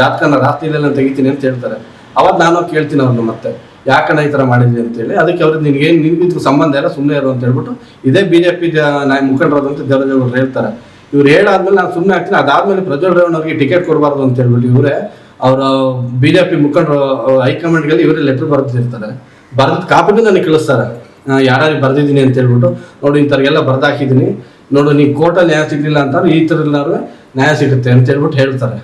ಜಾತಕನ ರಾತ್ರಿಲೆಲ್ಲ ತೆಗಿತೀನಿ ಅಂತ ಹೇಳ್ತಾರೆ. ಅವಾಗ ನಾನು ಕೇಳ್ತೀನಿ ಅವ್ರನ್ನ ಮತ್ತೆ, ಯಾಕಣ್ಣ ಈ ಥರ ಮಾಡಿದ್ವಿ ಅಂತೇಳಿ ಅದಕ್ಕೆ ಅವ್ರಿಗೆ ನಿನಗೇನು ಇದಕ್ಕೆ ಸಂಬಂಧ ಇಲ್ಲ ಸುಮ್ಮನೆ ಇರು ಅಂತ ಹೇಳ್ಬಿಟ್ಟು ಇದೇ ಬಿ ಜೆ ಪಿ ನಾಯ ಮುಖಂಡರಾದಂಥ ದೇವರಾಜವರು ಹೇಳ್ತಾರೆ. ಇವ್ರು ಹೇಳಾದ್ಮೇಲೆ ನಾನು ಸುಮ್ಮನೆ ಹಾಕ್ತೀನಿ ಅದಾದ್ಮೇಲೆ ಪ್ರಜ್ವಲ್ ರೇವಣ್ಣ ಅವ್ರಿಗೆ ಟಿಕೆಟ್ ಕೊಡಬಾರ್ದು ಅಂತ ಹೇಳ್ಬಿಟ್ಟು ಇವರೇ, ಅವರ ಬಿ ಜೆ ಪಿ ಮುಖಂಡರು ಹೈಕಮಾಂಡ್ಗೆಲ್ಲ ಇವರೇ ಲೆಟ್ರ್ ಬರ್ದಿರ್ತಾರೆ. ಬರೆದ ಕಾಪಿನೂ ನನಗೆ ಕಳಿಸ್ತಾರೆ. ಯಾರು ಬರೆದಿದ್ದೀನಿ ಅಂತ ಹೇಳ್ಬಿಟ್ಟು, ನೋಡಿ, ಇಂಥವ್ರಿಗೆಲ್ಲ ಬರ್ದಾಕಿದ್ದೀನಿ. ನೋಡು ನೀವು ಕೋರ್ಟಲ್ಲಿ ನ್ಯಾಯ ಸಿಗಲಿಲ್ಲ ಅಂತಂದ್ರೆ ಈ ಥರ ನ್ಯಾಯ ಸಿಗುತ್ತೆ ಅಂತ ಹೇಳ್ಬಿಟ್ಟು ಹೇಳ್ತಾರೆ.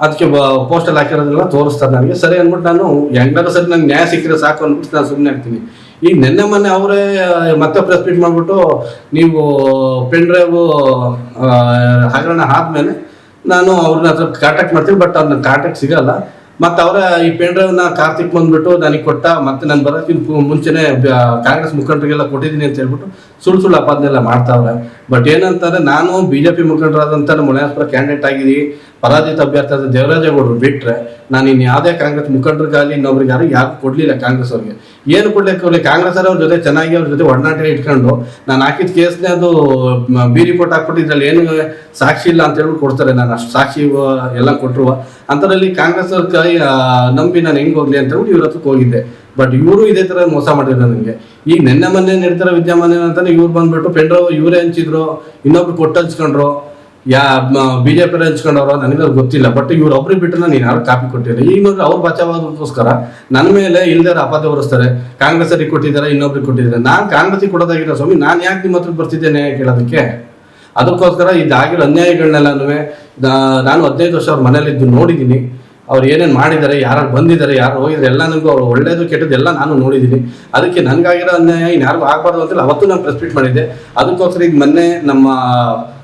ಅದಕ್ಕೆ ಪೋಸ್ಟಲ್ಲಿ ಹಾಕಿರೋದೆಲ್ಲ ತೋರಿಸ್ತಾರೆ ನನಗೆ ಸರಿ ಅಂದ್ಬಿಟ್ಟು ನಾನು ಹೆಂಗಾದ್ರೂ ಸರಿ ನಂಗೆ ನ್ಯಾಯ ಸಿಕ್ಕಿದ್ರೆ ಸಾಕು ಅಂದ್ಬಿಟ್ಟು ನಾನು ಸುಮ್ಮನೆ ಆಗ್ತೀನಿ ಈಗ ನಿನ್ನೆ ಮೊನ್ನೆ ಅವರೇ ಮತ್ತೆ ಪ್ರೆಸ್ ಮೀಟ್ ಮಾಡಿಬಿಟ್ಟು ನೀವು ಪೆನ್ ಡ್ರೈವ್ ಹಗರಣ ಆದಮೇಲೆ ನಾನು ಅವ್ರನ್ನ ಹತ್ರ ಕಾಂಟ್ಯಾಕ್ಟ್ ಮಾಡ್ತೀನಿ ಬಟ್ ಅವ್ರನ್ನ ಕಾಂಟ್ಯಾಕ್ಟ್ ಸಿಗಲ್ಲ. ಮತ್ತು ಅವರ ಈ ಪೆನ್ ಡ್ರೈವ್ನ ಕಾರ್ತಿಕ್ ಬಂದ್ಬಿಟ್ಟು ನನಗೆ ಕೊಟ್ಟ, ಮತ್ತೆ ನಾನು ಬರೋಕ್ಕಿಂತ ಮುಂಚೆನೆ ಕಾಂಗ್ರೆಸ್ ಮುಖಂಡರಿಗೆಲ್ಲ ಕೊಟ್ಟಿದ್ದೀನಿ ಅಂತ ಹೇಳ್ಬಿಟ್ಟು ಸುಳ್ಳು ಸುಳ್ಳು ಅಪಾದನೆಲ್ಲ ಮಾಡ್ತಾವ್ರೆ. ಬಟ್ ಏನಂತಂದ್ರೆ ನಾನು ಬಿ ಜೆ ಪಿ ಮುಖಂಡರಾದಂಥ ಮುನಿಯಾಸ್ಪುರ ಕ್ಯಾಂಡಿಡೇಟ್ ಆಗಿದ್ದೀನಿ. ಪರಾಜಿತ ಅಭ್ಯರ್ಥಿ ಆದ ದೇವರಾಜೇಗೌಡರು ಬಿಟ್ಟರೆ ನಾನು ಇನ್ನು ಯಾವುದೇ ಕಾಂಗ್ರೆಸ್ ಮುಖಂಡರಿಗಾಗಲಿ ಇನ್ನೊಬ್ರಿಗೆ ಯಾರು ಯಾರು ಕೊಡಲಿಲ್ಲ ಕಾಂಗ್ರೆಸ್ ಅವ್ರಿಗೆ. ಏನು ಕೊಡ್ಲಿಕ್ಕೆ ಅವ್ರಿಗೆ ಕಾಂಗ್ರೆಸ್ ಅವ್ರ ಜೊತೆ ಚೆನ್ನಾಗಿ ಅವ್ರ ಜೊತೆ ಒಡನಾಟ ಇಟ್ಕೊಂಡು ನಾನು ಹಾಕಿದ ಕೇಸ್ನೇ ಅದು ಬಿ ರಿಪೋರ್ಟ್ ಹಾಕ್ಬಿಟ್ಟು ಇದ್ರಲ್ಲಿ ಏನು ಸಾಕ್ಷಿ ಇಲ್ಲ ಅಂತ ಹೇಳ್ಬಿಟ್ಟು ಕೊಡ್ತಾರೆ. ನಾನು ಅಷ್ಟು ಸಾಕ್ಷಿ ಎಲ್ಲ ಕೊಟ್ಟರು ಅಂಥದ್ರಲ್ಲಿ ಕಾಂಗ್ರೆಸ್ ಅವ್ರ ಕೈ ನಂಬಿ ನಾನು ಹೆಂಗೆ ಹೋಗ್ಲಿ ಅಂತ ಹೇಳ್ಬಿಟ್ಟು ಇವ್ರ ಹತ್ರಕ್ಕೆ ಹೋಗಿದ್ದೆ. ಬಟ್ ಇವರು ಇದೇ ಥರ ಮೋಸ ಮಾಡಿದ್ರು ನನಗೆ ಈಗ ನಿನ್ನೆ ಮೊನ್ನೆ ನಡೀತಾರ ವಿದ್ಯಮಾನ ಏನಂತಾನೆ ಇವ್ರು ಬಂದ್ಬಿಟ್ಟು ಪೆಂಡ್ರವ್ ಇವರೇ ಹಂಚಿದ್ರು, ಇನ್ನೊಬ್ರು ಕೊಟ್ಟು ಹಂಚ್ಕೊಂಡ್ರು ಯಾ ಬಿ ಜೆ ಪಿ ಹಂಚ್ಕೊಂಡವ್ರ ನನಗೆ ಗೊತ್ತಿಲ್ಲ. ಬಟ್ ಇವ್ರು ಒಬ್ರಿಗೆ ಬಿಟ್ಟು ನಾನು ಯಾರು ಕಾಪಿ ಕೊಟ್ಟಿಲ್ಲ. ಈಗ ಮಗ ಅವ್ರು ಬಚಾವಾದಕ್ಕೋಸ್ಕರ ನನ್ನ ಮೇಲೆ ಇಲ್ದಾರ ಅಪಾದ ಹೊರಿಸ್ತಾರೆ. ಕಾಂಗ್ರೆಸ್ ಕೊಟ್ಟಿದ್ದಾರೆ, ಇನ್ನೊಬ್ರಿಗೆ ಕೊಟ್ಟಿದ್ದಾರೆ. ನಾನು ಕಾಂಗ್ರೆಸ್ಗೆ ಕೊಡೋದಾಗಿರೋ ಸ್ವಾಮಿ, ನಾನು ಯಾಕೆ ನಿಮ್ಮ ಹತ್ರ ಬರ್ತಿದ್ದೇನೆ ಕೇಳೋದಕ್ಕೆ? ಅದಕ್ಕೋಸ್ಕರ ಇದಾಗಿರೋ ಅನ್ಯಾಯಗಳನ್ನೆಲ್ಲನೂ ನಾನು ಹದಿನೈದು ವರ್ಷ ಅವ್ರ ಮನೇಲಿದ್ದು ನೋಡಿದ್ದೀನಿ. ಅವ್ರು ಏನೇನು ಮಾಡಿದ್ದಾರೆ ಯಾರು ಬಂದಿದ್ದಾರೆ, ಯಾರು ಹೋಗಿದ್ದಾರೆ ಎಲ್ಲ ನನಗೂ ಅವ್ರು ಒಳ್ಳೇದು, ಕೆಟ್ಟದ್ದು ಎಲ್ಲ ನಾನು ನೋಡಿದ್ದೀನಿ. ಅದಕ್ಕೆ ನನಗಾಗಿರೋ ಅನ್ಯಾಯ ಇನ್ಯಾರಿಗೂ ಆಗಬಾರ್ದು ಅಂತೇಳಿ ಅವತ್ತು ನಾನು ಪ್ರೆಸ್ ಮೀಟ್ ಮಾಡಿದ್ದೆ. ಅದಕ್ಕೋಸ್ಕರ ಈಗ ಮೊನ್ನೆ ನಮ್ಮ